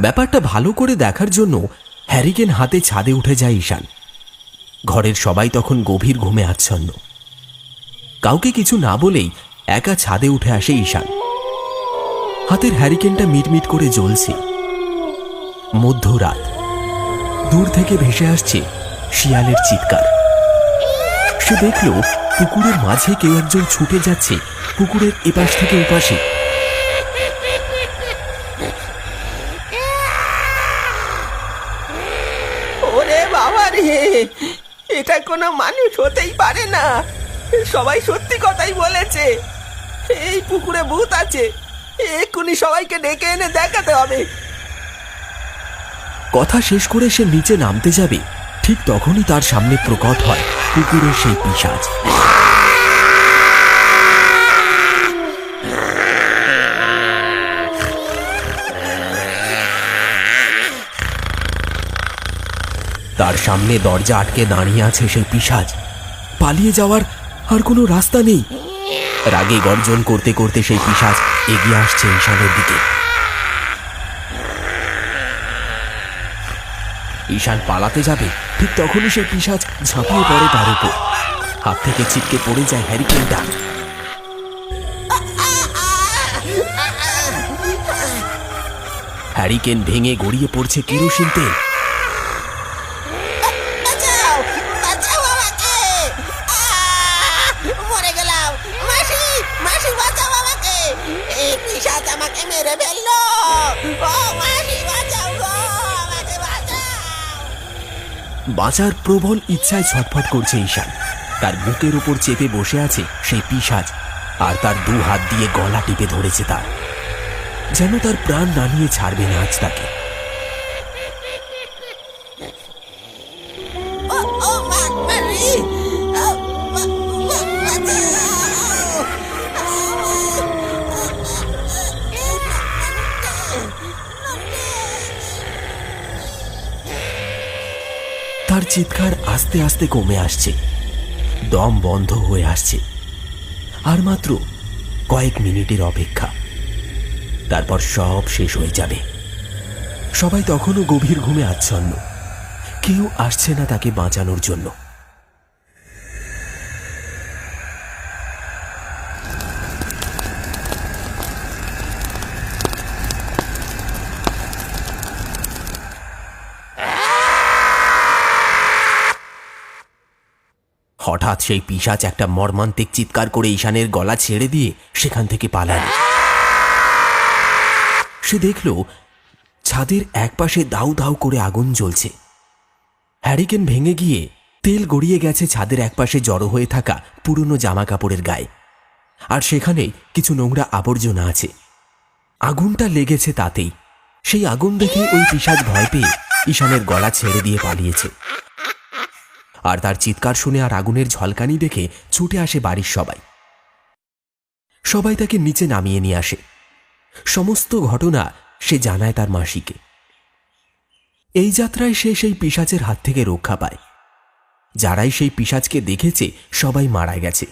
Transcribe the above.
ব্যাপারটা ভালো করে দেখার জন্য হ্যারিকেন হাতে ছাদে উঠে যায় ঈশান। ঘরের সবাই তখন গভীর ঘুমে আচ্ছন্ন। কাউকে কিছু না বলেই একা ছাদে উঠে আসে ঈশান। হাতের হ্যারিকেনটা মিটমিট করে জ্বলছে। মধ্যরাত। দূর থেকে ভেসে আসছে শিয়ালের চিৎকার। সে দেখল পুকুরের মাঝে কেউ একজন ছুটে যাচ্ছে পুকুরের এপাশ থেকে ওপাশে। বাবা রে। এটা কোনো মানুষ হতেই পারে না। সবাই সত্যি কথাই বলেছে। এই পুকুরে ভূত আছে। এক্ষুনি সবাইকে ডেকে এনে দেখাতে হবে। কথা শেষ করে সে নিচে নামতে যাবে। ঠিক তখনই তার সামনে প্রকট হয় পুকুরের সেই পিসাজ তার সামনে দরজা আটকে দাঁড়িয়ে আছে সেই পিসাজ। পালিয়ে যাওয়ার আর কোনো রাস্তা নেই। রাগে গর্জন করতে করতে সেই পিসাজ এগিয়ে আসছে ঈশানের দিকে। ঈশান পালাতে যাবে, ঠিক তখনই সেই পিসাজ ঝাঁপিয়ে পড়ে তার উপর। হাত থেকে ছিটকে পড়ে যায় হ্যারিকেনটা। হ্যারিকেন ভেঙে গড়িয়ে পড়ছে কেরোসিন তেল। বাঁচার প্রবল ইচ্ছায় ছটফট করছে ঈশান। তার বুকের উপর চেপে বসে আছে সেই পিসাজ আর তার দু হাত দিয়ে গলা টিপে ধরেছে তার। যেন তার প্রাণ না নিয়ে ছাড়বে না আজ তাকে। তার চিৎকার আস্তে আস্তে কমে আসছে। দম বন্ধ হয়ে আসছে। আর মাত্র কয়েক মিনিটের অপেক্ষা। তারপর সব শেষ হয়ে যাবে। সবাই তখনও গভীর ঘুমে আচ্ছন্ন। কেউ আসছে না তাকে বাঁচানোর জন্য। হঠাৎ সেই পিশাচ একটা মর্মান্তিক চিৎকার করে ঈশানের গলা ছেড়ে দিয়ে সেখান থেকে পালালো। সে দেখল ছাদের একপাশে দাউ দাউ করে আগুন জ্বলছে। হ্যারিকেন ভেঙে গিয়ে তেল গড়িয়ে গেছে ছাদের একপাশে জড়ো হয়ে থাকা পুরনো জামা কাপড়ের গায়ে। আর সেখানে কিছু নোংরা আবর্জনা আছে। আগুনটা লেগেছে তাতেই। সেই আগুন দেখে ওই পিসাজ ভয় পেয়ে ঈশানের গলা ছেড়ে দিয়ে পালিয়েছে। আর তার চিৎকার শুনে আর আগুনের ঝলকানি দেখে ছুটে আসে বাড়ির সবাই। সবাই তাকে নিচে নামিয়ে নিয়ে আসে। সমস্ত ঘটনা সে জানায় তার মাসিকে। এই যাত্রায় সে সেই পিসাচের হাত থেকে রক্ষা পায়। যারাই সেই পিসাজকে দেখেছে সবাই মারা গেছে।